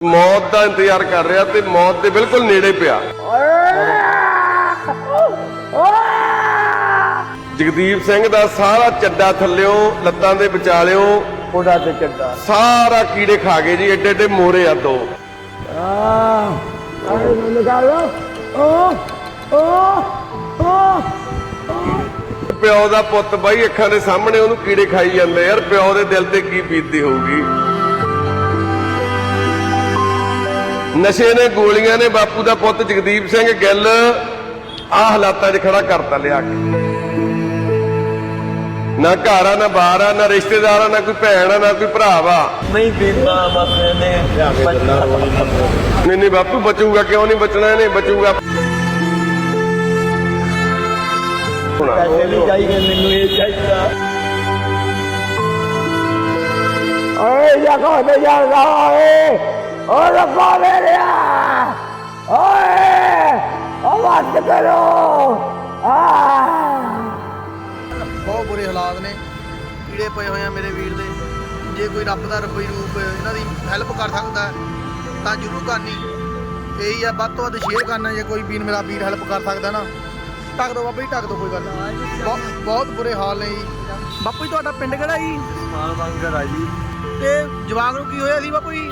ਮੌਤ ਦਾ ਇੰਤਜ਼ਾਰ ਕਰ ਰਿਹਾ ਤੇ ਮੌਤ ਦੇ ਬਿਲਕੁਲ ਨੇੜੇ ਪਿਆ। ਜਗਦੀਪ ਸਿੰਘ ਦਾ ਸਾਰਾ ਚੱਡਾ ਥੱਲਿਓ ਲੱਤਾਂ ਦੇ ਵਿਚਾਲਿਓ ਕੋਡਾ ਤੇ ਚੱਡਾ। ਸਾਰਾ ਕੀੜੇ ਖਾ ਗਏ ਜੀ ਏਡੇ ਏਡੇ ਮੋਰੇ ਆ ਦੋ। ਪਿਓ ਦਾ ਪੁੱਤ ਬਾਈ ਅੱਖਾਂ ਦੇ ਸਾਹਮਣੇ ਉਹਨੂੰ ਕੀੜੇ ਖਾਈ ਜਾਂਦੇ ਯਾਰ ਪਿਓ ਦੇ ਦਿਲ ਤੇ ਕੀ ਬੀਤਦੀ ਹੋਊਗੀ। ਨਸ਼ੇ ਨੇ ਗੋਲੀਆਂ ਨੇ ਬਾਪੂ ਦਾ ਪੁੱਤ ਜਗਦੀਪ ਸਿੰਘ ਗਿੱਲ ਆ ਹਾਲਾਤਾਂ 'ਚ ਖੜਾ ਕਰਤਾ ਲਿਆ ਕੇ। ਨਾ ਘਰ ਆ ਨਾ ਬਾਹਰ ਆ ਨਾ ਰਿਸ਼ਤੇਦਾਰ ਆ ਨਾ ਕੋਈ ਭੈਣ ਆ ਨਾ ਕੋਈ ਭਰਾ ਵਾ। ਨਹੀਂ ਪੀਂਦਾ ਬਸ ਇਹਨੇ ਨਹੀਂ ਨਹੀਂ ਬਾਪੂ ਬਚੂਗਾ ਕਿਉਂ ਨਹੀਂ? ਬਚਣਾ ਇਹਨੇ ਬਚੂਗਾ। ਪੈਸੇ ਚਾਹੀਦੇ ਮੈਨੂੰ ਇਹ ਚਾਹੀਦਾ। ਓਏ ਜਾਕੋ ਤੇ ਜਾਂਦਾ ਓਏ। ਓ ਰੱਬਾ ਮੇਰਿਆ ਓਏ ਮਤ ਕਰੋ ਆ ਬਹੁਤ ਬੁਰੇ ਹਾਲਾਤ ਨੇ ਕੀੜੇ ਪਏ ਹੋਏ ਆ ਮੇਰੇ ਵੀਰ ਦੇ ਜੇ ਕੋਈ ਰੱਬ ਦਾ ਰੱਬੀ ਰੂਪ ਇਹਨਾਂ ਦੀ ਹੈਲਪ ਕਰ ਸਕਦਾ ਤਾਂ ਜ਼ਰੂਰ ਕਰਨੀ ਇਹੀ ਆ ਵੱਧ ਤੋਂ ਵੱਧ ਸ਼ੇਅਰ ਕਰਨਾ ਜੇ ਕੋਈ ਵੀਰ ਮੇਰਾ ਵੀਰ ਹੈਲਪ ਕਰ ਸਕਦਾ ਨਾ। ਢੱਕ ਦੋ ਬਾਬਾ ਜੀ ਢੱਕ ਦੋ ਕੋਈ ਗੱਲ ਨਹੀਂ। ਬਹੁਤ- ਬਹੁਤ ਬੁਰੇ ਹਾਲ ਨੇ ਜੀ। ਬਾਪੂ ਜੀ ਤੁਹਾਡਾ ਪਿੰਡ ਕਿਹੜਾ ਜੀ? ਮਾਲ ਮੰਗਰ ਆ ਜੀ ਤੇ ਜਵਾਗ ਨੂੰ ਕੀ ਹੋਇਆ ਸੀ ਬਾਪੂ ਜੀ?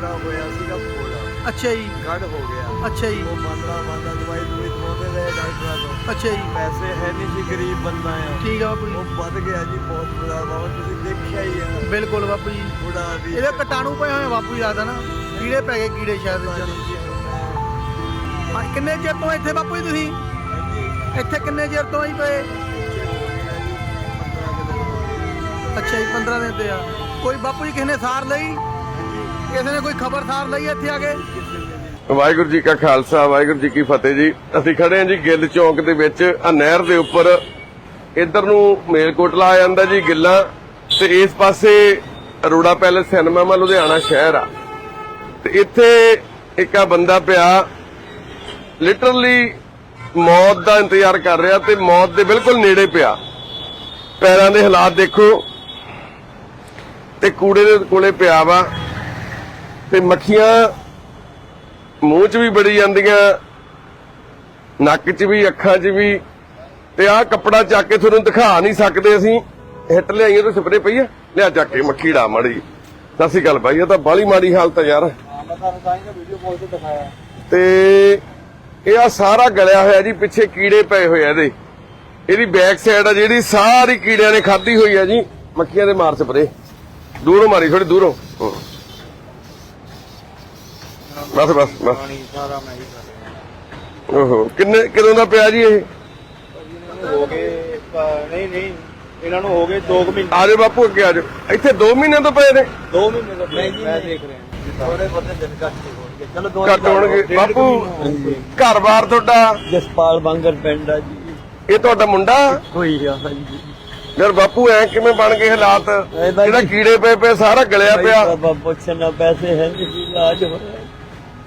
ਪੂਰਾ ਹੋਇਆ ਸੀਗਾ ਪੂਰਾ ਅੱਛਾ ਜੀ। ਕੱਢ ਹੋ ਗਿਆ। ਅੱਛਾ ਜੀ। ਉਹ ਮੰਦਾ ਮੰਦਾ ਦਵਾਈ ਦਵਾਈ ਦਵਾਉਂਦੇ ਰਹੇ ਡਾਕਟਰਾਂ ਤੋਂ। ਅੱਛਾ ਜੀ। ਪੈਸੇ ਹੈ ਨਹੀਂ ਸੀ ਗਰੀਬ ਬੰਦਾ ਆ। ਠੀਕ ਆ ਬਾਪੂ ਉਹ ਵੱਧ ਗਿਆ ਜੀ ਬਹੁਤ ਬੁਰਾ ਬਾਬਾ ਤੁਸੀਂ ਦੇਖਿਆ ਹੀ ਆ। ਬਿਲਕੁਲ ਬਾਪੂ ਜੀ। ਬੁੜਾ ਵੀ ਇਹਦੇ ਕਟਾਣੂ ਪਏ ਹੋਏ ਬਾਪੂ ਜੀ ਲੱਗਦਾ ਨਾ। ਕੀੜੇ ਪੈ ਗਏ ਕੀੜੇ ਸ਼ਾਇਦ ਹਾਂ, ਕਿੰਨੇ ਚਿਰ ਤੋਂ ਇੱਥੇ ਬਾਪੂ ਜੀ ਤੁਸੀਂ? ਇੱਥੇ ਕਿੰਨੇ ਚਿਰ ਤੋਂ ਆਈ ਪਏ? ਅੱਛਾ ਜੀ 15 ਦਿਨ ਤੇ ਆ। ਕੋਈ ਬਾਪੂ ਜੀ ਕਿਸੇ ਨੇ ਸਾਰ ਲਈ? ਕਿਸੇ ਨੇ ਕੋਈ ਖਬਰ ਲਈ ਇੱਥੇ ਆ ਕੇ? ਵਾਹਿਗੁਰੂ ਜੀ ਕਾ ਖਾਲਸਾ, ਵਾਹਿਗੁਰੂ ਜੀ ਕੀ ਫਤਿਹ ਜੀ। ਅਸੀਂ ਖੜੇ ਹਾਂ ਜੀ ਗਿੱਲ ਚੌਂਕ ਦੇ ਵਿੱਚ ਆ ਨਹਿਰ ਦੇ ਉੱਪਰ। ਇੱਧਰ ਨੂੰ ਮੇਲਕੋਟਲਾ ਆ ਜਾਂਦਾ ਜੀ ਗਿੱਲਾਂ। ਤੇ ਇਸ ਪਾਸੇ ਅਰੋੜਾ ਪੈਲੇਸ ਸਿਨੇਮਾ ਲੁਧਿਆਣਾ ਸ਼ਹਿਰ ਆ। ਤੇ ਇੱਥੇ ਇੱਕ ਆ ਬੰਦਾ ਪਿਆ। ਲਿਟਰਲੀ ਮੌਤ ਦਾ ਇੰਤਜ਼ਾਰ ਕਰ ਰਿਹਾ ਤੇ ਮੌਤ ਦੇ ਬਿਲਕੁਲ ਨੇੜੇ ਪਿਆ। ਪੈਰਾਂ ਦੇ ਹਾਲਾਤ ਦੇਖੋ। ਤੇ ਕੂੜੇ ਦੇ ਕੋਲੇ ਪਿਆ ਵਾ। ਤੇ ਮੱਖੀਆਂ ਮੂੰਹ 'ਚ ਵੀ ਬੜੀ ਜਾਂਦੀਆਂ ਨੱਕ 'ਚ ਵੀ ਅੱਖਾਂ 'ਚ ਵੀ ਤੇ ਆਹ ਕੱਪੜਾ ਚੱਕ ਕੇ ਤੁਹਾਨੂੰ ਦਿਖਾ ਨਹੀਂ ਸਕਦੇ ਅਸੀਂ। ਹਿੱਟ ਲਿਆਈਏ ਤੇ ਸਪਰੇ ਪਈ ਆ ਲਿਆ ਚੱਕ ਕੇ ਮੱਖੀ ਡਾ ਮੜੀ ਸਤਿ ਸ਼੍ਰੀ ਅਕਾਲ ਭਾਈ ਇਹ ਤਾਂ ਬਾਲੀ ਮਾੜੀ ਹਾਲਤ ਆ ਯਾਰ। ਤਾਂ ਇਹ ਆ ਸਾਰਾ ਗਲਿਆ ਹੋਇਆ ਜੀ ਪਿੱਛੇ ਕੀੜੇ ਪਏ ਹੋਏ ਆ ਇਹਦੇ। ਇਹਦੀ ਬੈਕ ਸਾਈਡ ਆ ਜਿਹੜੀ ਸਾਰੀ ਕੀੜਿਆਂ ਨੇ ਖਾਧੀ ਹੋਈ ਆ ਜੀ। ਮੱਖੀਆਂ ਦੇ ਮਾਰ ਸਪਰੇ ਦੂਰੋਂ ਮਾਰੀ ਥੋੜੀ ਦੂਰੋਂ। ਬਸ ਬਸ ਬਸ। ਪਾਣੀ ਸਾਰਾ ਮੈਂ ਹੀ ਕਰ ਓਹੋ ਕਿੰਨੇ ਕਦੋਂ ਦਾ ਪਿਆ ਜੀ ਇਹ? ਹੋ ਗਏ ਪ- ਨਹੀਂ ਨਹੀਂ ਇਹਨਾਂ ਨੂੰ ਹੋ ਗਏ 2 ਮਹੀਨੇ। ਆ ਜਾਓ ਬਾਪੂ ਅੱਗੇ ਆ ਜਾਓ ਇੱਥੇ 2 ਮਹੀਨੇ ਤੋਂ ਪਏ ਨੇ? 2 ਮਹੀਨੇ ਦਾ ਮੈਂ ਮੈਂ ਦੇਖ ਰਿਹਾ। ਥੋੜੇ ਬਹੁਤੇ ਦਿਨ ਘੱਟ ਹੀ ਹੋਣਗੇ। ਚਲੋ ਦੋ ਘੱਟ ਹੋਣਗੇ। ਡੇਢ ਬਾਪੂ। ਘਰ-ਬਾਰ ਤੁਹਾਡਾ? ਜਸਪਾਲ ਬਾਂਗਰ ਪਿੰਡ ਆ ਜੀ। ਇਹ ਤੁਹਾਡਾ ਮੁੰਡਾ? ਹੋਈ ਆ ਹਾਂਜੀ। ਯਾਰ ਬਾਪੂ ਐ ਕਿਵੇਂ ਬਣ ਗਏ ਹਾਲਾਤ? ਜਿਹੜਾ ਜੀ- ਕੀੜੇ ਪਏ ਪਏ ਸਾਰਾ ਗਲਿਆ ਪਿਆ। ਬਾਬਾ ਪੁੱਛਣਾ ਪੈਸੇ ਹੈ ਨਹੀਂ ਸੀ ਇਲਾਜ ਹੋਇਆ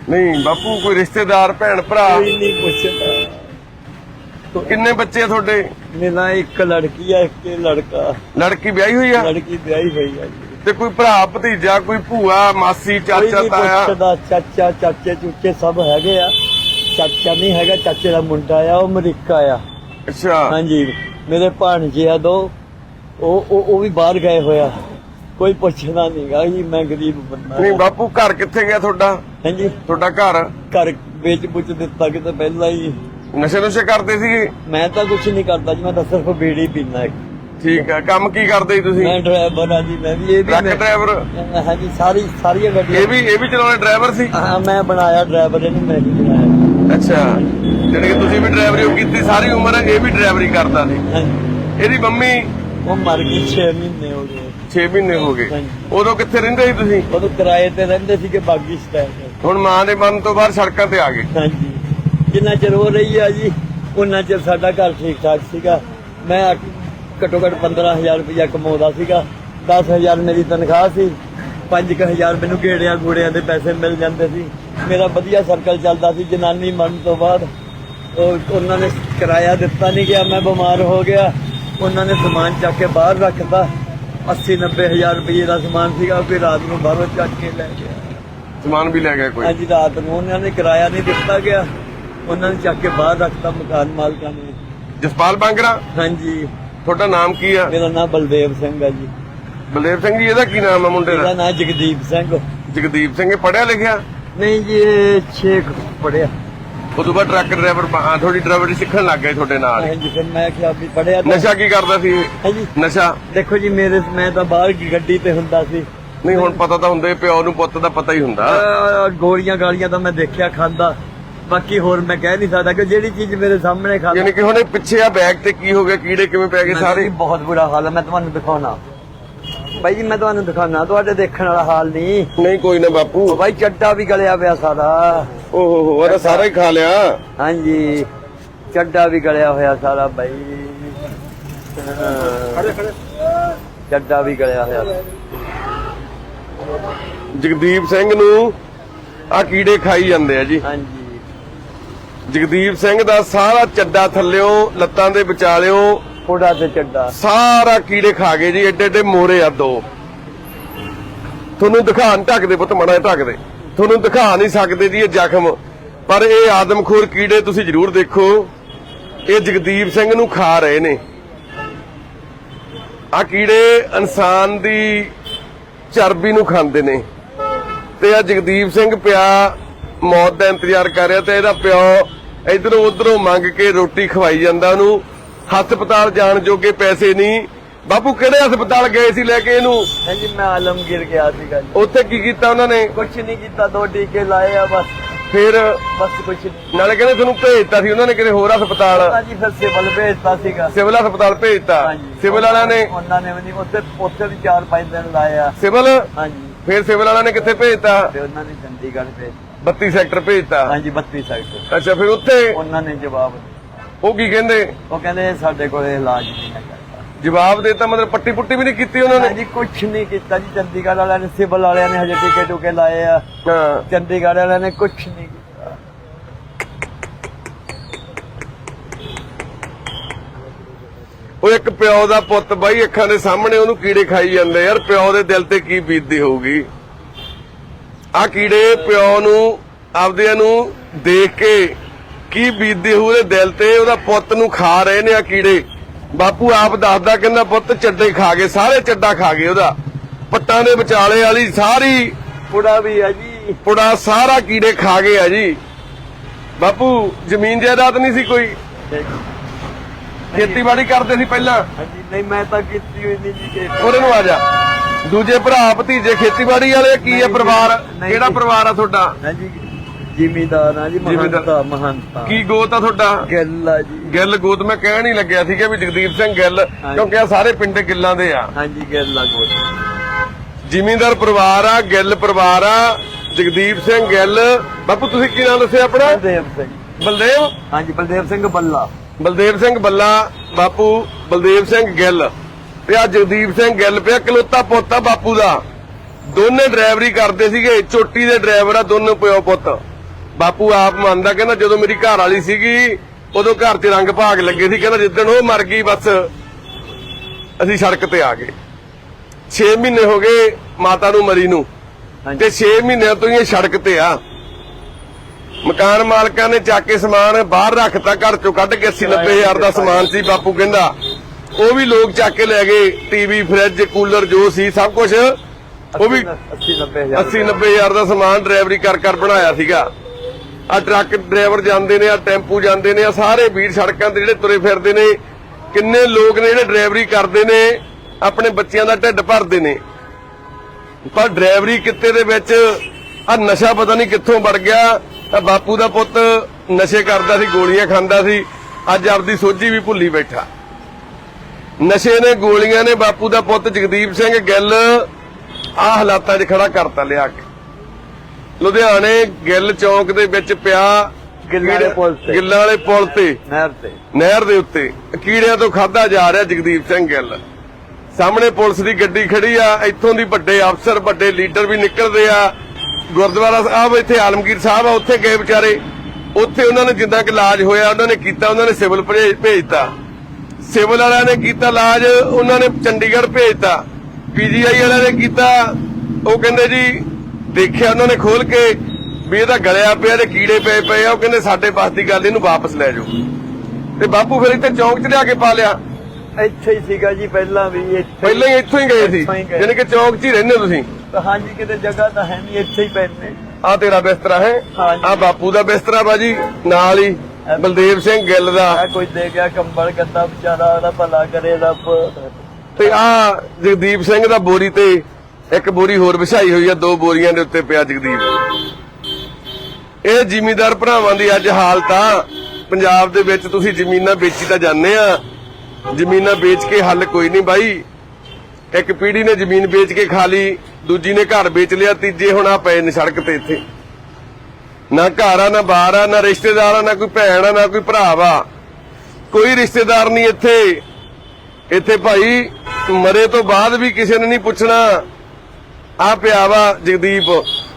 ਨਹੀਂ ਬਾਪੂ ਕੋਈ ਰਿਸ਼ਤੇਦਾਰ ਭੈਣ ਭਰਾ? ਕੋਈ ਨਹੀਂ ਪੁੱਛਦਾ। ਕਿੰਨੇ ਬੱਚੇ ਆ ਤੁਹਾਡੇ? ਮੇਰਾ ਇੱਕ ਲੜਕੀ ਆ ਇੱਕ ਲੜਕਾ। ਲੜਕੀ ਵਿਆਹੀ ਹੋਈ ਆ? ਲੜਕੀ ਵਿਆਹੀ ਹੋਈ ਆ ਤੇ ਕੋਈ ਭਰਾ ਭਤੀਜਾ ਕੋਈ ਭੂਆ ਮਾਸੀ ਚਾਚਾ ਤਾਇਆ? ਪੁੱਛਦਾ ਚਾਚਾ ਚਾਚੇ ਚੂਚੇ ਸਭ ਹੈਗੇ ਆ। ਚਾਚਾ ਨਹੀਂ ਹੈਗਾ ਚਾਚੇ ਦਾ ਮੁੰਡਾ ਆ ਉਹ ਅਮਰੀਕਾ ਆ। ਅੱਛਾ। ਹਾਂਜੀ। ਮੇਰੇ ਭਾਣਜੇ ਆ ਦੋ। ਉਹ ਉਹ ਵੀ ਬਾਹਰ ਗਏ ਹੋਇਆ ਕੋਈ ਪੁੱਛਦਾ ਨਹੀਂਗਾ ਜੀ ਮੈਂ ਗਰੀਬ ਬੰਦਾ ਨਹੀਂ ਬਾਪੂ ਘਰ ਕਿੱਥੇ ਗਿਆ ਤੁਹਾਡਾ? ਹਾਂਜੀ। ਤੁਹਾਡਾ ਘਰ? ਘਰ ਵੇਚ ਬੁੱਚ ਦਿੱਤਾ ਕਿਤੇ ਪਹਿਲਾਂ ਹੀ। ਨਸ਼ੇ ਨੁਸ਼ੇ ਕਰਦੇ ਸੀਗੇ? ਮੈਂ ਤਾਂ ਕੁਝ ਨਹੀਂ ਕਰਦਾ ਜੀ ਮੈਂ ਤਾਂ ਸਿਰਫ ਬੀੜੀ ਪੀਣਾ ਠੀਕ ਆ ਕੰਮ ਕੀ ਕਰਦੇ ਸੀ ਤੁਸੀਂ? ਮੈਂ ਡਰਾਈਵਰ ਆ ਜੀ ਮੈਂ ਵੀ ਇਹ ਵੀ ਟਰੱਕ ਮੈਂ- ਡਰਾਈਵਰ? ਹਾਂਜੀ ਸਾਰੀ ਸਾਰੀਆਂ ਗੱਡੀਆਂ ਇਹ ਵੀ ਇਹ ਵੀ ਚਲਾਉਣਾ ਡਰਾਈਵਰ ਸੀ? ਹਾਂ ਮੈਂ ਬਣਾਇਆ ਡਰਾਈਵਰ ਇਹਨੂੰ ਮੈਂ ਹੀ ਬਣਾਇਆ। ਅੱਛਾ। ਜਾਣੀ ਕਿ ਤੁਸੀਂ ਵੀ ਡਰਾਈਵਰੀ ਕੀਤੀ ਸਾਰੀ ਉਮਰ ਇਹ ਵੀ ਡਰਾਈਵਰੀ ਕਰਦਾ ਸੀ? ਹਾਂਜੀ। ਇਹਦੀ ਮੰਮੀ? ਉਹ ਮਰ ਗਈ 6 ਮਹੀਨੇ ਹੋ ਗਏ। 6 ਮਹੀਨੇ ਹੋ ਗਏ। ਉਦੋਂ ਕਿੱਥੇ ਰਹਿੰਦੇ ਸੀ ਤੁਸੀਂ? ਉਦੋਂ ਕਿਰਾਏ ਤੇ ਰਹਿੰਦੇ ਸੀਗੇ ਬਾਗੀ ਸਟੈਂਡ ਹੁਣ ਮਾਂ ਦੇ ਮਰਨ ਤੋਂ ਬਾਅਦ ਸੜਕਾਂ ਤੇ ਆ ਗਏ। ਹਾਂਜੀ। ਜਿੰਨਾ ਚਿਰ ਹੋ ਰਹੀ ਆ ਜੀ ਉਹਨਾਂ ਚਿਰ ਸਾਡਾ ਘਰ ਠੀਕ ਠਾਕ ਸੀਗਾ। ਮੈਂ ਘੱਟੋ ਘੱਟ 15000 ਰੁਪਇਆ ਕਮਾਉਂਦਾ ਸੀਗਾ। 10000 ਮੇਰੀ ਤਨਖਾਹ ਸੀ। 5000 ਮੈਨੂੰ ਗੇੜਿਆਂ ਗੂੜਿਆਂ ਦੇ ਪੈਸੇ ਮਿਲ ਜਾਂਦੇ ਸੀ। ਮੇਰਾ ਵਧੀਆ ਸਰਕਲ ਚੱਲਦਾ ਸੀ ਜਨਾਨੀ ਮਰਨ ਤੋਂ ਬਾਅਦ। ਉਹ ਉਹਨਾਂ ਨੇ ਕਿਰਾਇਆ ਦਿੱਤਾ ਨਹੀਂ ਗਿਆ ਮੈਂ ਬਿਮਾਰ ਹੋ ਗਿਆ। ਉਹਨਾਂ ਨੇ ਸਮਾਨ ਚੱਕ ਕੇ ਬਾਹਰ ਰੱਖਤਾ। 80 90000 ਰੁਪਏ ਦਾ ਸਮਾਨ ਸੀਗਾ ਫਿਰ ਰਾਤ ਨੂੰ ਬਾਹਰੋਂ ਚੱਕ ਕੇ ਲੈ ਗਿਆ ਸਮਾਨ ਵੀ ਲੈ ਗਿਆ ਕੋਈ? ਅੱਜ ਰਾਤ ਨੂੰ ਉਹਨਾਂ ਨੇ ਕਿਰਾਇਆ ਨਹੀਂ ਦਿੱਤਾ ਗਿਆ। ਉਹਨਾਂ ਨੇ ਚੱਕ ਕੇ ਬਾਹਰ ਰੱਖਤਾ ਮਕਾਨ ਮਾਲਕਾਂ ਨੇ। ਜਸਪਾਲ ਬਾਂਗਰਾ? ਹਾਂਜੀ। ਤੁਹਾਡਾ ਨਾਮ ਕੀ ਆ? ਮੇਰਾ ਨਾਮ ਬਲਦੇਵ ਸਿੰਘ ਹੈ ਜੀ। ਬਲਦੇਵ ਸਿੰਘ ਜੀ ਇਹਦਾ ਕੀ ਨਾਮ ਆ ਮੁੰਡੇ ਮੇਰਾ ਦਾ ਨਾਮ ਜਗਦੀਪ ਸਿੰਘ। ਜਗਦੀਪ ਸਿੰਘ ਇਹ ਪੜਿਆ ਲਿਖਿਆ? ਨਹੀਂ ਜੀ ਇਹ ਛੇਕ ਪੜਿਆ ਉਦੋਂ ਬਾਅਦ ਟਰੱਕ ਡਰਾਈਵਰ ਥੋੜੀ ਡਰਾਈਵਰੀ ਸਿੱਖਣ ਲੱਗ ਗਏ ਤੁਹਾਡੇ ਨਾਲ। ਹਾਂਜੀ ਫਿਰ ਮੈਂ ਕਿਹਾ ਵੀ ਪੜਿਆ ਤਾਂ ਨਸ਼ਾ ਕੀ ਕਰਦਾ ਸੀ? ਹਾਂਜੀ। ਨਸ਼ਾ? ਦੇਖੋ ਜੀ ਮੇਰੇ ਮੈਂ ਤਾਂ ਬਾਹਰ ਕੀ ਗੱਡੀ ਤੇ ਹੁੰਦਾ ਸੀ। ਨਹੀਂ ਹੁਣ ਪਤਾ ਤਾਂ ਹੁੰਦੇ ਪਿਓ ਨੂੰ ਪੁੱਤ ਦਾ ਪਤਾ ਹੀ ਹੁੰਦਾ। ਗੋਲੀਆਂ ਗਾਲੀਆਂ ਤਾਂ ਮੈਂ ਦੇਖਿਆ ਖਾਂਦਾ। ਬਾਕੀ ਹੋਰ ਮੈਂ ਕਹਿ ਨਹੀਂ ਸਕਦਾ ਕਿ ਜਿਹੜੀ ਚੀਜ਼ ਮੇਰੇ ਸਾਹਮਣੇ ਖਾਂਦਾ ਯਾਨੀ ਕਿ ਹੁਣ ਇਹ ਪਿੱਛੇ ਆ ਬੈਗ ਤੇ ਕੀ ਹੋ ਗਿਆ ਕੀੜੇ ਕਿਵੇਂ ਪੈ ਗਏ ਸਾਰੇ? ਬਹੁਤ ਬੁਰਾ ਹਾਲ ਹੈ ਮੈਂ ਤੁਹਾਨੂੰ ਦਿਖਾਉਣਾ। ਬਾਈ ਜੀ ਮੈਂ ਤੁਹਾਨੂੰ ਦਿਖਾਉਣਾ ਤੁਹਾਡੇ ਦੇਖਣ ਵਾਲਾ ਹਾਲ ਨਹੀਂ। ਨਹੀਂ ਕੋਈ ਨਾ ਬਾਪੂ। ਬਾਈ ਚੱਡਾ ਵੀ ਗਲਿਆ ਪਿਆ ਸਾਰਾ। ਓਹ ਹੋ ਸਾਰਾ ਹੀ ਖਾ ਲਿਆ। ਹਾਂਜੀ। ਚੱਡਾ ਵੀ ਗਲਿਆ ਹੋਇਆ ਸਾਰਾ ਬਾਈ। ਚੱਡਾ ਵੀ ਗਲਿਆ ਹੋਇਆ। ਜਗਦੀਪ ਸਿੰਘ ਨੂੰ ਆ ਕੀੜੇ ਖਾਈ ਜਾਂਦੇ ਆ ਜੀ। ਹਾਂਜੀ। ਜਗਦੀਪ ਸਿੰਘ ਦਾ ਸਾਰਾ ਚੱਡਾ ਥੱਲਿਓ ਲੱਤਾਂ ਦੇ ਵਿਚਾਲਿਓ ਫੋੜਾ ਤੇ ਚੱਡਾ। ਸਾਰਾ ਕੀੜੇ ਖਾ ਗਏ ਜੀ ਏਡੇ ਏਡੇ ਮੋਰੇ ਆ ਦੋ। ਤੁਹਾਨੂੰ ਦਿਖਾਣ ਢੱਕਦੇ ਪੁੱਤ ਮੜਾ ਢੱਕਦੇ ਤੁਹਾਨੂੰ ਦਿਖਾ ਨਹੀਂ ਸਕਦੇ ਜੀ ਇਹ ਜ਼ਖਮ, ਪਰ ਇਹ ਆਦਮਖੋਰ ਕੀੜੇ ਤੁਸੀਂ ਜ਼ਰੂਰ ਦੇਖੋ। ਇਹ ਜਗਦੀਪ ਸਿੰਘ ਨੂੰ ਖਾ ਰਹੇ ਨੇ। ਆ ਕੀੜੇ ਇਨਸਾਨ ਦੀ ਚਰਬੀ ਨੂੰ ਖਾਂਦੇ ਨੇ। ਤੇ ਆ ਜਗਦੀਪ ਸਿੰਘ ਪਿਆ ਮੌਤ ਦਾ ਇੰਤਜ਼ਾਰ ਕਰ ਰਿਹਾ ਤੇ ਇਹਦਾ ਪਿਓ ਇਧਰੋਂ ਉਧਰੋਂ ਮੰਗ ਕੇ ਰੋਟੀ ਖਵਾਈ ਜਾਂਦਾ ਉਹਨੂੰ। ਹਸਪਤਾਲ ਜਾਣ ਜੋਗੇ ਪੈਸੇ ਨਹੀਂ ਬਾਪੂ ਕਿਹੜੇ ਹਸਪਤਾਲ ਗਏ ਸੀ ਲੈ ਕੇ ਇਹਨੂੰ? ਹਾਂਜੀ ਮੈਂ ਆਲਮਗੀਰ ਗਿਆ ਸੀਗਾ ਜੀ। ਉੱਥੇ ਕੀ ਕੀਤਾ ਉਹਨਾਂ ਨੇ? ਕੁਛ ਨਹੀਂ ਕੀਤਾ ਦੋ ਟੀਕੇ ਲਾਏ ਆ ਬਸ। ਫਿਰ ਬਸ ਨਹੀਂ। ਨਾਲੇ ਕਹਿੰਦੇ ਤੁਹਾਨੂੰ ਭੇਜਤਾ ਸੀ ਉਹਨਾਂ ਨੇ ਕਿਤੇ ਹੋਰ ਹਸਪਤਾਲ? ਹਾਂਜੀ ਫਿਰ ਸਿਵਲ ਭੇਜਤਾ ਸੀਗਾ। ਸਿਵਲ ਹਸਪਤਾਲ ਭੇਜਤਾ। ਹਾਂਜੀ ਸਿਵਲ ਵਾਲਿਆਂ ਨੇ? ਉਹਨਾਂ ਨੇ ਵੀ ਉੱਥੇ ਉੱਥੇ ਵੀ 4-5 ਦਿਨ ਲਾਏ ਆ। ਸਿਵਲ? ਹਾਂਜੀ। ਫਿਰ ਸਿਵਲ ਵਾਲਿਆਂ ਨੇ ਕਿੱਥੇ ਭੇਜਤਾ? ਤੇ ਉਹਨਾਂ ਨੇ ਚੰਡੀਗੜ੍ਹ ਭੇਜ 32 ਸੈਕਟਰ ਭੇਜਤਾ। ਹਾਂਜੀ 32 ਸੈਕਟਰ। ਅੱਛਾ ਫਿਰ ਉੱਥੇ? ਉਹਨਾਂ ਨੇ ਜਵਾਬ। ਉਹ ਕੀ ਕਹਿੰਦੇ? ਉਹ ਕਹਿੰਦੇ ਸਾਡੇ ਕੋਲੇ ਇਲਾਜ ਨਹੀਂ ਹੈ ਕਰਦਾ ਜਵਾਬ ਦੇਤਾ ਮਤਲਬ ਪੱਟੀ ਪੁੱਟੀ ਵੀ ਨਹੀਂ ਕੀਤੀ ਉਹਨਾਂ ਨੇ। ਹਾਂਜੀ ਕੁਛ ਨਹੀਂ ਕੀਤਾ ਜੀ ਚੰਡੀਗੜ੍ਹ ਵਾਲਿਆਂ ਨੇ ਸਿਵਲ ਵਾਲਿਆਂ ਨੇ ਹਜੇ ਟਿਕਟ ਟੁਕੇ ਲਾਏ ਆ। ਹਾਂ। ਚੰਡੀਗੜ੍ਹ ਵਾਲਿਆਂ ਨੇ ਕੁਛ ਨਹੀਂ ਕੀਤਾ। ਉਹ ਇੱਕ ਪਿਓ ਦਾ ਪੁੱਤ ਬਾਈ ਅੱਖਾਂ ਦੇ ਸਾਹਮਣੇ ਉਹਨੂੰ ਕੀੜੇ ਖਾਈ ਜਾਂਦੇ ਯਾਰ ਪਿਓ ਦੇ ਦਿਲ ਤੇ ਕੀ ਬੀਤਦੀ ਹੋਊਗੀ? ਆ ਕੀੜੇ ਪਿਓ ਨੂੰ ਆਪਦਿਆਂ ਨੂੰ ਦੇਖ ਕੇ ਕੀ ਬੀਤਦੀ ਹੋਊ ਦਿਲ ਤੇ ਉਹਦਾ ਪੁੱਤ ਨੂੰ ਖਾ ਰਹੇ ਨੇ ਆ ਕੀੜੇ। ਬਾਪੂ ਆਪ ਦੱਸਦਾ ਕਹਿੰਦਾ ਪੁੱਤ ਚੱਡੇ ਖਾ ਗਏ ਸਾਰੇ ਚੱਡਾ ਖਾ ਗਏ ਉਹਦਾ। ਪੱਟਾਂ ਦੇ ਵਿਚਾਲੇ ਵਾਲੀ ਸਾਰੀ ਪੁੜਾ ਵੀ ਆ ਜੀ। ਪੁੜਾ ਸਾਰਾ ਕੀੜੇ ਖਾ ਗਏ ਆ ਜੀ। ਬਾਪੂ ਜ਼ਮੀਨ ਜਾਇਦਾਦ ਨਹੀਂ ਸੀ ਕੋਈ? ਖੇਤੀਬਾੜੀ ਕਰਦੇ ਸੀ ਪਹਿਲਾਂ? ਹਾਂਜੀ ਨਹੀਂ ਮੈਂ ਤਾਂ ਕੀਤੀ ਹੋਈ ਨਹੀਂ ਜੀ ਉਹਦੇ ਨੂੰ ਆ ਜਾ। ਦੂਜੇ ਭਰਾ ਭਤੀਜੇ ਖੇਤੀਬਾੜੀ ਵਾਲੇ ਕੀ ਨਹੀਂ, ਪਰਿਵਾਰ। ਕਿਹੜਾ ਪਰਿਵਾਰ ਆ ਤੁਹਾਡਾ? ਹਾਂਜੀ। ਜ਼ਿਮੀਦਾਰ ਆ ਜੀ ਜ਼ਿਮੀਂਦਾਰ। ਮਹੰਤਾ ਮਹੰਤਾ ਕੀ ਗੋਤ ਆ ਤੁਹਾਡਾ? ਗੱਲ ਆ ਜੀ। ਗਿੱਲ ਗੋਤ ਮੈਂ ਕਹਿਣ ਹੀ ਲੱਗਿਆ ਸੀਗਾ ਵੀ ਜਗਦੀਪ ਸਿੰਘ ਗਿੱਲ ਕਿਉਂਕਿ ਆ ਸਾਰੇ ਪਿੰਡ ਗਿੱਲਾਂ ਦੇ ਆ। ਹਾਂਜੀ ਗੱਲ ਆ ਗੋਲ ਜ਼ਿਮੀਂਦਾਰ ਪਰਿਵਾਰ ਆ ਗਿੱਲ ਪਰਿਵਾਰ ਆ ਜਗਦੀਪ ਸਿੰਘ ਗਿੱਲ। ਬਾਪੂ ਤੁਸੀਂ ਕੀ ਨਾਮ ਦੱਸਿਆ ਆਪਣਾ? ਬਲਦੇਵ ਸਿੰਘ। ਬਲਦੇਵ? ਹਾਂਜੀ ਬਲਦੇਵ ਸਿੰਘ ਬੱਲਾ। ਬਲਦੇਵ ਸਿੰਘ ਬੱਲਾ ਬਾਪੂ ਬਲਦੇਵ ਸਿੰਘ ਗਿੱਲ। ਤੇ ਆ ਜਗਦੀਪ ਸਿੰਘ ਗਿੱਲ ਪਿਆ ਕਲੋਤਾ ਪੁੱਤ ਆ ਬਾਪੂ ਦਾ। ਦੋਨੇ ਡਰਾਈਵਰੀ ਕਰਦੇ ਸੀਗੇ ਚੋਟੀ ਦੇ ਡਰਾਈਵਰ ਆ ਦੋਨੋਂ ਪਿਓ ਪੁੱਤ। ਬਾਪੂ ਆਪ ਮੰਨਦਾ ਕਹਿੰਦਾ ਜਦੋਂ ਮੇਰੀ ਘਰ ਵਾਲੀ ਸੀਗੀ ਉਦੋਂ ਘਰ 'ਚ ਰੰਗ ਭਾਗ ਲੱਗੇ ਸੀ। ਕਹਿੰਦਾ ਜਿੱਦਣ ਉਹ ਮਰ ਗਈ ਬਸ ਅਸੀਂ ਸੜਕ ਤੇ ਆ ਗਏ। 6 ਮਹੀਨੇ ਹੋ ਗਏ ਮਾਤਾ ਨੂੰ ਮਰੀ ਨੂੰ। ਤੇ 6 ਮਹੀਨਿਆਂ ਤੋਂ ਹੀ ਇਹ ਸੜਕ ਤੇ ਆ। ਮਕਾਨ ਮਾਲਕਾਂ ਨੇ ਚੱਕ ਕੇ ਸਮਾਨ ਬਾਹਰ ਰੱਖਤਾ ਘਰ ਚੋਂ ਕੱਢ ਕੇ 80 90 ਹਜ਼ਾਰ ਦਾ ਸਮਾਨ ਸੀ ਬਾਪੂ ਕਹਿੰਦਾ। ਉਹ ਵੀ ਲੋਕ ਚੱਕ ਕੇ ਲੈ ਗਏ ਟੀਵੀ ਫ੍ਰਿਜ ਕੂਲਰ ਜੋ ਸੀ ਸਭ ਕੁਝ ਉਹ ਵੀ 80 90 ਹਜ਼ਾਰ 80 90 ਹਜ਼ਾਰ ਦਾ ਸਮਾਨ ਡਰਾਈਵਰੀ ਕਰ ਕਰ ਬਣਾਇਆ ਸੀਗਾ। ਆ ਟਰੱਕ ਡਰਾਈਵਰ ਜਾਂਦੇ ਨੇ, ਆ ਟੈਂਪੂ ਜਾਂਦੇ ਨੇ, ਆ ਸਾਰੇ ਵੀਰ ਸੜਕਾਂ ਤੇ ਜਿਹੜੇ ਤੁਰੇ ਫਿਰਦੇ ਨੇ, ਕਿੰਨੇ ਲੋਕ ਨੇ ਜਿਹੜੇ ਡਰਾਈਵਰੀ ਕਰਦੇ ਨੇ, ਆਪਣੇ ਬੱਚਿਆਂ ਦਾ ਢਿੱਡ ਭਰਦੇ ਨੇ। ਪਰ ਡਰਾਈਵਰੀ ਕਿੱਤੇ ਦੇ ਵਿੱਚ ਆ ਨਸ਼ਾ ਪਤਾ ਨਹੀਂ ਕਿੱਥੋਂ ਵੜ ਗਿਆ। ਆ ਬਾਪੂ ਦਾ ਪੁੱਤ ਨਸ਼ੇ ਕਰਦਾ ਸੀ, ਗੋਲੀਆਂ ਖਾਂਦਾ ਸੀ। ਅੱਜ ਆਪਦੀ ਸੋਝੀ ਵੀ ਭੁੱਲੀ ਬੈਠਾ। ਨਸ਼ੇ ਨੇ, ਗੋਲੀਆਂ ਨੇ ਬਾਪੂ ਦਾ ਪੁੱਤ ਜਗਦੀਪ ਸਿੰਘ ਗਿੱਲ ਆ ਹਾਲਾਤਾਂ 'ਚ ਖੜਾ ਕਰਤਾ ਲਿਆ ਕੇ। ਲੁਧਿਆਣੇ ਗਿੱਲ ਚੌਂਕ ਦੇ ਵਿੱਚ ਪਿਆ ਗਿੱਲਾਂ ਵਾਲੇ ਪੁਲ ਤੇ। ਗਿੱਲਾਂ ਵਾਲੇ ਪੁਲ ਤੇ। ਨਹਿਰ ਤੇ। ਨਹਿਰ ਦੇ ਉੱਤੇ। ਕੀੜਿਆਂ ਤੋਂ ਖਾਦਾ ਜਾ ਰਿਹਾ ਜਗਦੀਪ ਸਿੰਘ ਗਿੱਲ। ਸਾਹਮਣੇ ਪੁਲਿਸ ਦੀ ਗੱਡੀ ਖੜੀ ਆ ਇੱਥੋਂ ਦੀ ਵੱਡੇ ਅਫਸਰ ਵੱਡੇ ਲੀਡਰ ਵੀ ਨਿਕਲਦੇ ਆ। ਗੁਰਦੁਆਰਾ ਸਾਹਿਬ ਇੱਥੇ ਆਲਮਗੀਰ ਸਾਹਿਬ ਆ ਉੱਥੇ ਗਏ ਵਿਚਾਰੇ। ਉੱਥੇ ਉਹਨਾਂ ਨੇ ਜਿੰਨਾ ਕਿ ਇਲਾਜ ਹੋਇਆ ਉਹਨਾਂ ਨੇ ਕੀਤਾ ਉਹਨਾਂ ਨੇ ਸਿਵਲ ਭੇਜ- ਭੇਜਤਾ। ਸਿਵਲ ਵਾਲਿਆਂ ਨੇ ਕੀਤਾ ਇਲਾਜ ਉਹਨਾਂ ਨੇ ਚੰਡੀਗੜ੍ਹ ਭੇਜਤਾ। ਪੀਜੀਆਈ ਵਾਲਿਆਂ ਨੇ ਕੀਤਾ। ਉਹ ਕਹਿੰਦੇ ਜੀ ਦੇਖਿਆ ਉਹਨਾਂ ਨੇ ਖੋਲ ਕੇ ਵੀ ਇਹਦਾ ਗਲਿਆ ਪਿਆ ਤੇ ਕੀੜੇ ਪਏ ਪਏ ਆ ਉਹ ਕਹਿੰਦੇ ਸਾਡੇ ਪਾਸ ਦੀ ਗੱਲ ਇਹਨੂੰ ਵਾਪਸ ਲੈ ਜਾਓ। ਤੇ ਬਾਪੂ ਫਿਰ ਇੱਥੇ ਚੌਂਕ 'ਚ ਲਿਆ ਕੇ ਪਾ ਲਿਆ। ਇੱਥੇ ਹੀ ਸੀਗਾ ਜੀ ਪਹਿਲਾਂ ਵੀ ਇੱਥੇ ਪਹਿਲਾਂ ਹੀ ਇੱਥੋਂ ਹੀ ਗਏ ਸੀ। ਇੱਥੋਂ ਹੀ ਗਏ। ਯਾਨੀ ਕਿ ਚੌਂਕ 'ਚ ਹੀ ਰਹਿੰਦੇ ਹੋ ਤੁਸੀਂ। ਹਾਂਜੀ ਕਿਤੇ ਜਗ੍ਹਾ ਤਾਂ ਹੈ ਨਹੀਂ ਇੱਥੇ ਹੀ ਪੈਣੇ ਆ ਤੇਰਾ ਬਿਸਤਰਾ ਹੈ। ਹਾਂਜੀ। ਆ ਬਾਪੂ ਦਾ ਬਿਸਤਰਾ ਬਾਜੀ ਨਾਲ ਹੀ ਬਲਦੇਵ ਸਿੰਘ ਗਿੱਲ ਦਾ। ਆ ਕੋਈ ਦੇ ਗਿਆ ਕੰਬਲ ਗੱਦਾ ਵਿਚਾਰਾ ਉਹਦਾ ਭਲਾ ਕਰੇ ਰੱਬ। ਤੇ ਆ ਜਗਦੀਪ ਸਿੰਘ ਦਾ ਬੋਰੀ ਤੇ ਇੱਕ ਬੋਰੀ ਹੋਰ ਵਿਛਾਈ ਹੋਈ ਆ, ਦੋ ਬੋਰੀਆਂ ਦੇ ਉੱਤੇ ਪਿਆ ਜਗਦੀਪ। ਇਹ ਜ਼ਿਮੀਂਦਾਰ ਭਰਾਵਾਂ ਦੀ ਅੱਜ ਹਾਲਤ ਆ। ਪੰਜਾਬ ਦੇ ਵਿੱਚ ਤੁਸੀਂ ਜ਼ਮੀਨਾਂ ਵੇਚੀ ਤਾਂ ਜਾਂਦੇ ਆ। ਜ਼ਮੀਨਾਂ ਵੇਚ ਕੇ ਹੱਲ ਕੋਈ ਨਹੀਂ ਬਾਈ। ਇੱਕ ਪੀੜੀ ਨੇ ਜ਼ਮੀਨ ਵੇਚ ਕੇ ਖਾ ਲਈ, ਦੂਜੀ ਨੇ ਘਰ ਵੇਚ ਲਿਆ, ਤੀਜੇ ਹੁਣ ਆ ਪਏ ਨੇ ਸੜਕ ਤੇ ਇੱਥੇ। ਨਾ ਘਰ ਆ, ਨਾ ਬਾਹਰ ਆ, ਨਾ ਰਿਸ਼ਤੇਦਾਰ ਆ, ਨਾ ਕੋਈ ਭੈਣ ਆ, ਨਾ ਕੋਈ ਭਰਾ ਵਾ। ਕੋਈ ਰਿਸ਼ਤੇਦਾਰ ਨਹੀਂ ਇੱਥੇ। ਇੱਥੇ ਭਾਈ ਮਰੇ ਤੋਂ ਬਾਅਦ ਵੀ ਕਿਸੇ ਨੇ ਨਹੀਂ ਪੁੱਛਣਾ। ਆ ਪਿਆ ਵਾ ਜਗਦੀਪ।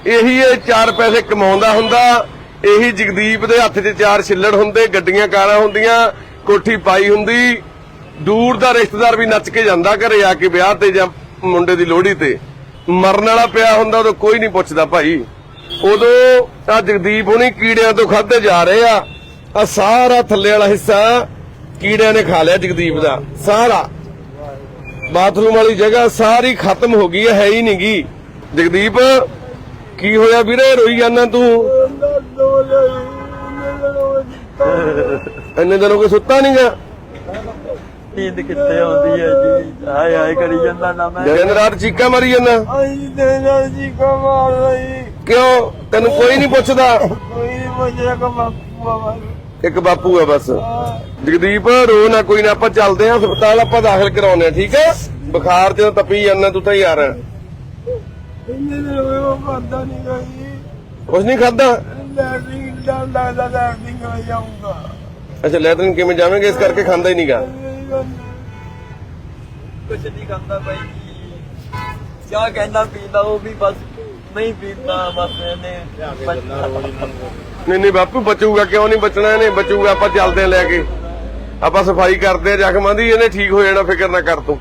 ਇਹੀ ਇਹ ਚਾਰ ਪੈਸੇ ਕਮਾਉਂਦਾ ਹੁੰਦਾ, ਇਹੀ ਜਗਦੀਪ ਦੇ ਹੱਥ 'ਚ ਚਾਰ ਛਿੱਲੜ ਹੁੰਦੇ, ਗੱਡੀਆਂ, ਕਾਰਾਂ ਹੁੰਦੀਆਂ, ਕੋਠੀ ਪਾਈ ਹੁੰਦੀ। ਦੂਰ ਦਾ ਰਿਸ਼ਤੇਦਾਰ ਵੀ ਨੱਚ ਕੇ ਜਾਂਦਾ ਘਰੇ ਆ ਕੇ ਵਿਆਹ ਤੇ ਜਾਂ ਮੁੰਡੇ ਦੀ ਲੋਹੜੀ ਤੇ। ਮਰਨ ਵਾਲਾ ਪਿਆ ਹੁੰਦਾ, ਉਦੋਂ ਕੋਈ ਨਹੀਂ ਪੁੱਛਦਾ ਭਾਈ। ਉਦੋਂ ਆ ਜਗਦੀਪ ਹੁਣੀ ਕੀੜਿਆਂ ਤੋਂ ਖਾਦੇ ਜਾ ਰਹੇ ਆ। ਆ ਸਾਰਾ ਥੱਲੇ ਵਾਲਾ ਹਿੱਸਾ ਕੀੜਿਆਂ ਨੇ ਖਾ ਲਿਆ ਜਗਦੀਪ ਦਾ, ਸਾਰਾ। ਬਾਥਰੂਮ ਵਾਲੀ ਜਗ੍ਹਾ ਸਾਰੀ ਖਤਮ ਹੋ ਗਈ ਹੈ ਹੈ ਹੀ ਨਹੀਂ ਗੀ। ਜਗਦੀਪ ਕੀ ਹੋਇਆ ਵੀਰੇ? ਰੋਈ ਜਾਂਦਾ ਤੂੰ? ਇੰਨੇ ਦਿਨੋਂ ਕੋਈ ਸੁੱਤਾ ਨਹੀਂਗਾ ਨੀਂਦ ਕਿੱਥੇ ਆਉਂਦੀ ਹੈ ਜੀ? ਹਾਏ ਹਾਏ ਕਰੀ ਜਾਂਦਾ ਨਾ ਮੈਂ। ਦਿਨ ਰਾਤ ਚੀਕਾਂ ਮਾਰੀ ਜਾਂਦਾ? ਆਈ ਦੇ ਨਾਲ ਜੀ ਕਮਾਲ ਲਈ ਕਿਉਂ? ਤੈਨੂੰ ਕੋਈ ਨਹੀਂ ਪੁੱਛਦਾ? ਕੋਈ ਨਹੀਂ ਮੁਝੇ ਕਮਾ ਬਾਬਾ ਇੱਕ ਬਾਪੂ ਹੈ ਬਸ। ਜਗਦੀਪ ਰੋ ਨਾ ਕੋਈ ਨਾ ਆਪਾਂ ਚੱਲਦੇ ਆਂ ਹਸਪਤਾਲ ਆਪਾਂ ਦਾਖਲ ਕਰਾਉਨੇ ਆ ਠੀਕ ਹੈ? ਬੁਖਾਰ ਤੇ ਤਪੀ ਜਾਂਦਾ ਤੂੰ ਤਾਂ ਯਾਰ। ਇੰਨੇ ਦਿਨ ਹੋਏ ਉਹ ਖਾਂਦਾ ਨਹੀਂ ਗਈ ਕੁਝ ਨਹੀਂ ਖਾਦਾ? ਲੈਟਰਿੰਗ ਜਾਂਦਾ ਦਾ ਲੈਟਰਿੰਗ ਕਰ ਜਾਊਂਗਾ। ਅੱਛਾ ਲੈਟਰਿਨ ਕਿਵੇਂ ਜਾਵੇਂਗੇ? ਇਸ ਕਰਕੇ ਖਾਂਦਾ ਹੀ ਨਹੀਂਗਾ ਕੁਛ ਨਹੀਂ ਖਾਂਦਾ ਜੀ। ਚਾਹ ਕਹਿੰਦਾ ਪੀਂਦਾ ਉਹ ਵੀ ਬਸ ਨਹੀਂ ਪੀਂਦਾ ਬਸ ਇਹਨੇ ਨਹੀਂ ਨਹੀਂ ਬਾਪੂ ਬਚੂਗਾ ਕਿਉਂ ਨਹੀਂ ਬਚਣਾ ਇਹਨੇ ਬਚੂਗਾ ਆਪਾਂ ਚੱਲਦੇ ਆਂ ਲੈ ਕੇ। ਆਪਾਂ ਸਫ਼ਾਈ ਕਰਦੇ ਆ ਜ਼ਖਮਾਂ ਦੀ ਇਹਨੇ ਠੀਕ ਹੋ ਜਾਣਾ ਫਿਕਰ ਨਾ ਕਰ ਤੂੰ।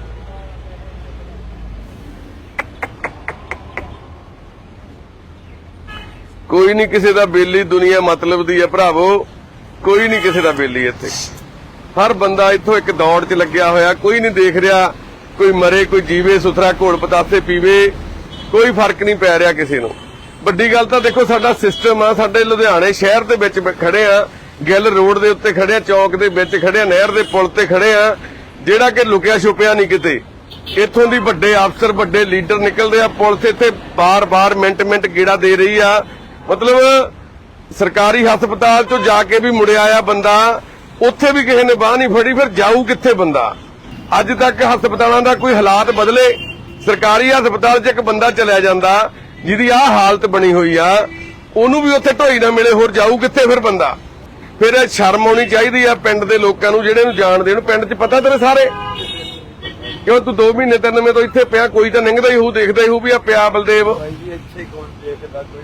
ਕੋਈ ਨਹੀਂ ਕਿਸੇ ਦਾ ਬੇਲੀ ਦੁਨੀਆ ਮਤਲਬ ਦੀ ਹੈ ਭਰਾਵੋ। ਕੋਈ ਨਹੀਂ ਕਿਸੇ ਦਾ ਬੇਲੀ ਇੱਥੇ। ਹਰ ਬੰਦਾ ਇੱਥੋਂ ਇੱਕ ਦੌੜ 'ਚ ਲੱਗਿਆ ਹੋਇਆ, ਕੋਈ ਨਹੀਂ ਦੇਖ ਰਿਹਾ, ਕੋਈ ਮਰੇ, ਕੋਈ ਜੀਵੇ, ਸੁਥਰਾ, ਘੋਲ ਪਤਾਸੇ ਪੀਵੇ, ਕੋਈ ਫ਼ਰਕ ਨਹੀਂ ਪੈ ਰਿਹਾ ਕਿਸੇ ਨੂੰ। ਵੱਡੀ ਗੱਲ ਤਾਂ ਦੇਖੋ ਸਾਡਾ ਸਿਸਟਮ ਆ, ਸਾਡੇ ਲੁਧਿਆਣੇ ਸ਼ਹਿਰ ਦੇ ਵਿੱਚ ਖੜੇ ਆ, ਗਿੱਲ ਰੋਡ ਦੇ ਉੱਤੇ ਖੜੇ ਆ, ਚੌਕ ਦੇ ਵਿੱਚ ਖੜੇ ਆ, ਨਹਿਰ ਦੇ ਪੁਲ ਤੇ ਖੜੇ ਆ, ਜਿਹੜਾ ਕਿ ਲੁਕਿਆ ਛੁਪਿਆ ਨਹੀਂ ਕਿਤੇ। ਇੱਥੋਂ ਦੀ ਵੱਡੇ ਅਫਸਰ, ਵੱਡੇ ਲੀਡਰ ਨਿਕਲਦੇ ਆ, ਪੁਲਿਸ ਇੱਥੇ ਬਾਰ-ਬਾਰ ਮਿੰਟ-ਮਿੰਟ ਗੇੜਾ ਦੇ ਰਹੀ ਆ ਮਤਲਬ ਸਰਕਾਰੀ ਹਸਪਤਾਲ ਚੋਂ ਜਾ ਕੇ ਵੀ ਮੁੜਿਆ ਆ ਬੰਦਾ, ਉੱਥੇ ਵੀ ਕਿਸੇ ਨੇ ਬਾਹ ਨਹੀਂ ਫੜੀ, ਫਿਰ ਜਾਊ ਕਿੱਥੇ ਬੰਦਾ? ਅੱਜ ਤੱਕ ਹਸਪਤਾਲਾਂ ਦਾ ਕੋਈ ਹਾਲਾਤ ਬਦਲੇ, ਸਰਕਾਰੀ ਹਸਪਤਾਲ 'ਚ ਇੱਕ ਬੰਦਾ ਚਲਿਆ ਜਾਂਦਾ, ਜਿਹਦੀ ਆਹ ਹਾਲਤ ਬਣੀ ਹੋਈ ਆ, ਉਹਨੂੰ ਵੀ ਉੱਥੇ ਢੋਈ ਨਾ ਮਿਲੇ, ਹੋਰ ਜਾਊ ਕਿੱਥੇ ਫਿਰ ਬੰਦਾ? ਫਿਰ ਇਹ ਸ਼ਰਮ ਆਉਣੀ ਚਾਹੀਦੀ ਆ ਪਿੰਡ ਦੇ ਲੋਕਾਂ ਨੂੰ, ਜਿਹੜੇ ਨੂੰ ਜਾਣਦੇ ਨੂੰ, ਪਿੰਡ 'ਚ ਪਤਾ ਤੇਰੇ ਸਾਰੇ? ਕਿਉਂ ਤੂੰ 2 ਮਹੀਨੇ ਤਿੰਨ ਮਹੀਨੇ ਤੋਂ ਇੱਥੇ ਪਿਆ, ਕੋਈ ਤਾਂ ਨਿੰਗਦਾ ਹੀ ਹੋਊ, ਦੇਖਦਾ ਹੀ ਹੋਊ ਵੀ ਆ ਪਿਆ ਬਲਦੇਵ। ਬਾਈ ਜੀ, ਇੱਥੇ ਕੌਣ ਦੇਖਦਾ, ਕੋਈ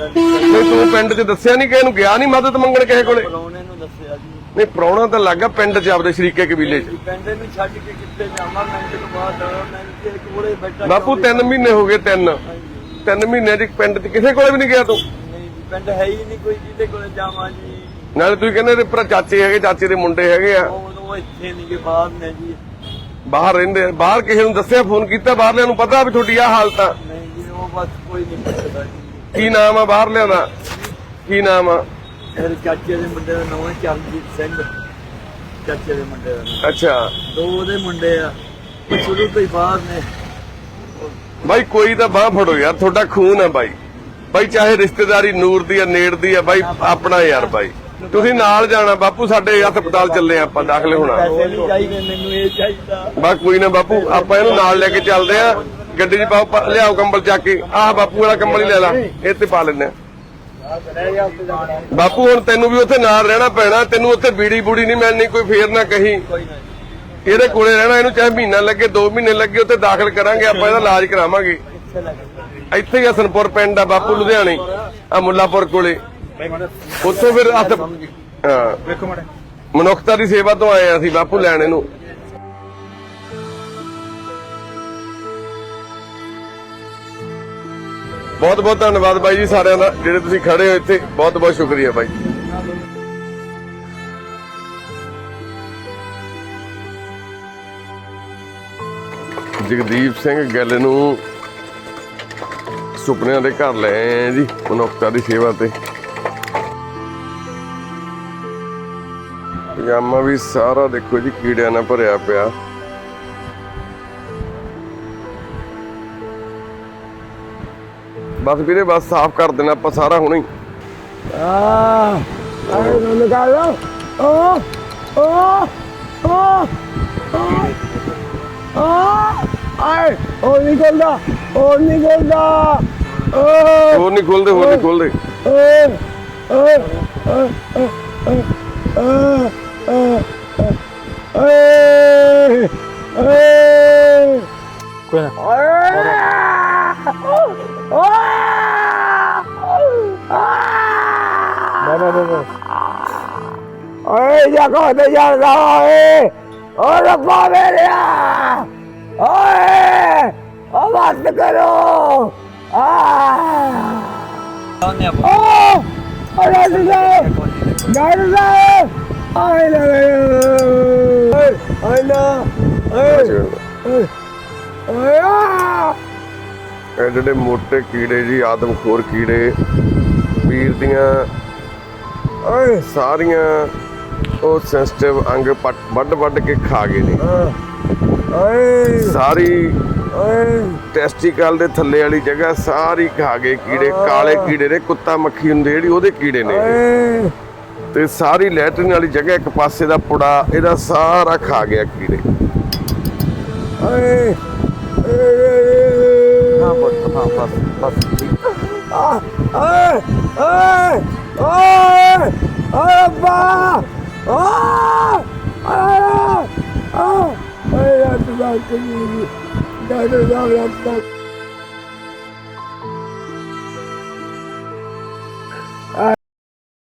ਨਹੀਂ ਤੂੰ ਪਿੰਡ 'ਚ ਦੱਸਿਆ ਨਹੀਂ ਕਿ ਇਹਨੂੰ ਗਿਆ ਨਹੀਂ ਮਦਦ ਮੰਗਣ ਕਿਸੇ ਕੋਲੇ? ਬੁਲਾਉਣੇ ਨੂੰ ਦੱਸਿਆ ਜੀ। ਨਹੀਂ ਪ੍ਰਾਹੁਣਾ ਤਾਂ ਲੱਗਾ ਪਿੰਡ 'ਚ ਆਪਦੇ ਸ਼ਰੀਕੇ ਕਬੀਲੇ 'ਚ। ਪਿੰਡ ਨੂੰ ਛੱਡ ਕੇ ਕਿੱਥੇ ਜਾਵਾਂ ਮਿੰਟ ਤੋਂ ਬਾਅਦ ਮੈਂ ਤੇ ਕੋਲੇ ਬੈਠਾ ਬਾਪੂ 3 ਮਹੀਨੇ ਹੋ ਗਏ ਤਿੰਨ। ਤਿੰਨ ਮਹੀਨਿਆਂ 'ਚ ਪਿੰਡ 'ਚ ਕਿਸੇ ਕੋਲੇ ਵੀ ਨਹੀਂ ਗਿਆ ਤੂੰ? ਨਹੀਂ ਪਿੰਡ ਹੈ ਹੀ ਨਹੀਂ ਕੋਈ ਜਿਹਦੇ ਕੋਲੇ ਜਾਵਾਂ ਜੀ। ਨਾਲੇ ਤੁਸੀਂ ਕਹਿੰਦੇ ਤੇ ਭਰਾ ਚਾਚੇ ਹੈਗੇ ਚਾਚੇ ਦੇ ਮੁੰਡੇ ਹੈਗੇ ਆ। ਉਹ ਉਹ ਇੱਥੇ ਨਹੀਂ ਕਿ ਬਾਹਰ ਨੇ ਜੀ। ਬਾਹਰ ਰਹਿੰਦੇ ਆ। ਬਾਹਰ ਕਿਸੇ ਨੂੰ ਦੱਸਿਆ ਫੋਨ ਕੀਤਾ ਬਾਹਰਲਿਆਂ ਨੂੰ ਪਤਾ ਵੀ ਤੁਹਾਡੀ ਆ ਹਾਲਤ ਆ। ਨਹੀਂ ਜੀ ਉਹ ਬਸ ਕੋਈ ਨਹੀਂ ਪੁੱਛਦਾ ਜੀ। ਕੀ ਨਾਮ ਆ ਬਾਹਰਲਿਆਂ ਦਾ? ਕੀ ਨਾਮ ਆ? ਮੇਰੇ ਚਾਚੇ ਦੇ ਮੁੰਡੇ ਦਾ ਨਾਮ ਹੈ ਚਰਨਜੀਤ ਸਿੰਘ। ਚਾਚੇ ਦੇ ਮੁੰਡੇ ਦਾ ਨਾਮ। ਅੱਛਾ। ਦੋ ਉਹਦੇ ਮੁੰਡੇ ਆ। ਉਹ ਸ਼ੁਰੂ ਤੋਂ ਹੀ ਬਾਹਰ ਨੇ। ਬਾਈ ਕੋਈ ਤਾਂ ਬਾਹ ਫੜੋ ਯਾਰ ਤੁਹਾਡਾ ਖੂਨ ਆ ਬਾਈ। ਬਾਈ ਚਾਹੇ ਰਿਸ਼ਤੇਦਾਰੀ ਨੂਰ ਦੀ ਆ ਨੇੜ ਦੀ ਆ ਬਾਈ ਆਪਣਾ ਯਾਰ ਬਾਈ। ਤੁਸੀਂ ਨਾਲ ਜਾਣਾ ਬਾਪੂ ਸਾਡੇ ਹਸਪਤਾਲ ਚੱਲੇ ਆ ਆਪਾਂ ਦਾਖਲ ਹੋਣਾ। ਪੈਸੇ ਨਹੀਂ ਚਾਹੀਦੇ ਮੈਨੂੰ ਇਹ ਚਾਹੀਦਾ। ਬਾ ਕੋਈ ਨਾ ਬਾਪੂ ਆਪਾਂ ਇਹਨੂੰ ਨਾਲ ਲੈ ਕੇ ਚੱਲਦੇ ਆ। ਗੱਡੀ 'ਚ ਪਾਓ, ਪਾ- ਲਿਆਓ ਕੰਬਲ ਚੱਕ ਕੇ। ਆਹ ਬਾਪੂ ਵਾਲਾ ਕੰਬਲ ਹੀ ਲੈ ਲਾ। ਇਹ ਤੇ ਪਾ ਲੈਨੇ ਬਾਪੂ, ਹੁਣ ਤੈਨੂੰ ਵੀ ਉੱਥੇ ਨਾਲ ਰਹਿਣਾ ਪੈਣਾ। ਤੈਨੂੰ ਉੱਥੇ ਬੀੜੀ ਬੂੜੀ ਨਹੀਂ ਮਿਲਣੀ, ਕੋਈ ਫੇਰ ਨਾ ਕਹੀਂ। ਇਹਦੇ ਕੋਲੇ ਰਹਿਣਾ, ਇਹਨੂੰ ਚਾਹੇ ਮਹੀਨਾ ਲੱਗੇ 2 ਮਹੀਨੇ ਲੱਗੇ, ਉੱਥੇ ਦਾਖਲ ਕਰਾਂਗੇ, ਆਪਾਂ ਇਹਦਾ ਇਲਾਜ ਕਰਾਵਾਂਗੇ। ਇੱਥੇ ਲੱਗ ਹੀ ਹਸਨਪੁਰ ਪਿੰਡ ਆ, ਬਾਪੂ ਲੁਧਿਆਣੇ, ਆ ਮੁੱਲਾਪੁਰ ਕੋਲੇ। ਉੱਥੋਂ ਫਿਰ ਹੱਥ ਹਾਂ। ਵੇਖੋ ਮਾੜੇ ਮਨੁੱਖਤਾ ਦੀ ਸੇਵਾ ਤੋਂ ਆਏ ਆ ਅਸੀਂ, ਬਾਪੂ ਲੈਣ ਇਹਨੂੰ। ਬਹੁਤ ਬਹੁਤ ਧੰਨਵਾਦ ਬਾਈ ਜੀ ਸਾਰਿਆਂ ਦਾ, ਜਿਹੜੇ ਤੁਸੀਂ ਖੜੇ ਹੋ ਇੱਥੇ, ਬਹੁਤ ਬਹੁਤ ਸ਼ੁਕਰੀਆ ਬਾਈ। ਜਗਦੀਪ ਸਿੰਘ ਗੱਲ ਨੂੰ ਸੁਪਨਿਆਂ ਦੇ ਘਰ ਲੈ ਆਏ ਜੀ, ਮਨੁੱਖਤਾ ਦੀ ਸੇਵਾ ਤੇ। ਪਜਾਮਾ ਵੀ ਸਾਰਾ ਦੇਖੋ ਜੀ, ਕੀੜਿਆਂ ਨਾਲ ਭਰਿਆ ਪਿਆ। ਬਸ ਵੀਰੇ ਬਸ ਸਾਫ਼ ਕਰ ਦੇਣਾ ਆਪਾਂ ਸਾਰਾ ਹੁਣੇ ਹੀ ਆ ਆਏ ਨੂੰ ਨਿਕਾਲ ਲਓ ਓ ਓ ਓ ਆ ਆਏ ਉਹ ਨਿਕਲਦਾ ਉਹ ਨਿਕਲਦਾ ਓ ਹੋਰ ਨਹੀਂ ਖੋਲਦੇ ਹੋਰ ਨਹੀਂ ਖੋਲਦੇ ਓਏ ਓਏ ਓਏ ਓਏ ਓਏ ਓਏ ਜਾ ਕੋ ਤੇ ਜਾਂਦਾ ਓਏ। ਓ ਰੱਬਾ ਮੇਰਿਆ ਓਏ ਓ ਮਤ ਕਰੋ। ਆ। ਓ ਅਰੇ ਜੀ ਗਾਇਰ ਦਾ। ਆਏ ਲੈ ਓਏ ਆਏ ਨਾ। ਓਏ ਓਏ ਇਹ ਜਿਹੜੇ ਮੋਟੇ ਕੀੜੇ ਜੀ ਆਦਮਖੋਰ ਕੀੜੇ ਵੀਰ ਦੀਆਂ ਓਏ। ਸਾਰੀਆਂ ਉਹ ਸੈਂਸਿਟਿਵ ਅੰਗ ਵੱਢ ਵੱਢ ਕੇ ਖਾ ਗਏ ਨੇ। ਓਏ ਸਾਰੀ ਓਏ ਟੈਸਟੀਕਲ ਦੇ ਥੱਲੇ ਵਾਲੀ ਜਗ੍ਹਾ ਸਾਰੀ ਖਾ ਗਏ ਕੀੜੇ ਕਾਲੇ ਕੀੜੇ ਨੇ ਕੁੱਤਾ ਮੱਖੀ ਹੁੰਦੇ ਜਿਹੜੀ ਉਹਦੇ ਕੀੜੇ ਨੇ। ਤੇ ਸਾਰੀ ਲੈਟਰਿਨ ਵਾਲੀ ਜਗ੍ਹਾ ਇੱਕ ਪਾਸੇ ਦਾ ਪੁੜਾ ਇਹਦਾ ਸਾਰਾ ਖਾ ਗਿਆ ਕੀੜੇ। ਓਏ ਹਾਂ ਬਸ ਹਾਂ ਬਸ ਬਸ। ਓਏ ਓਏ ਓਏ ਓਏ ਬਾ ਓਏ ਓਏ ਓਏ ਓਏ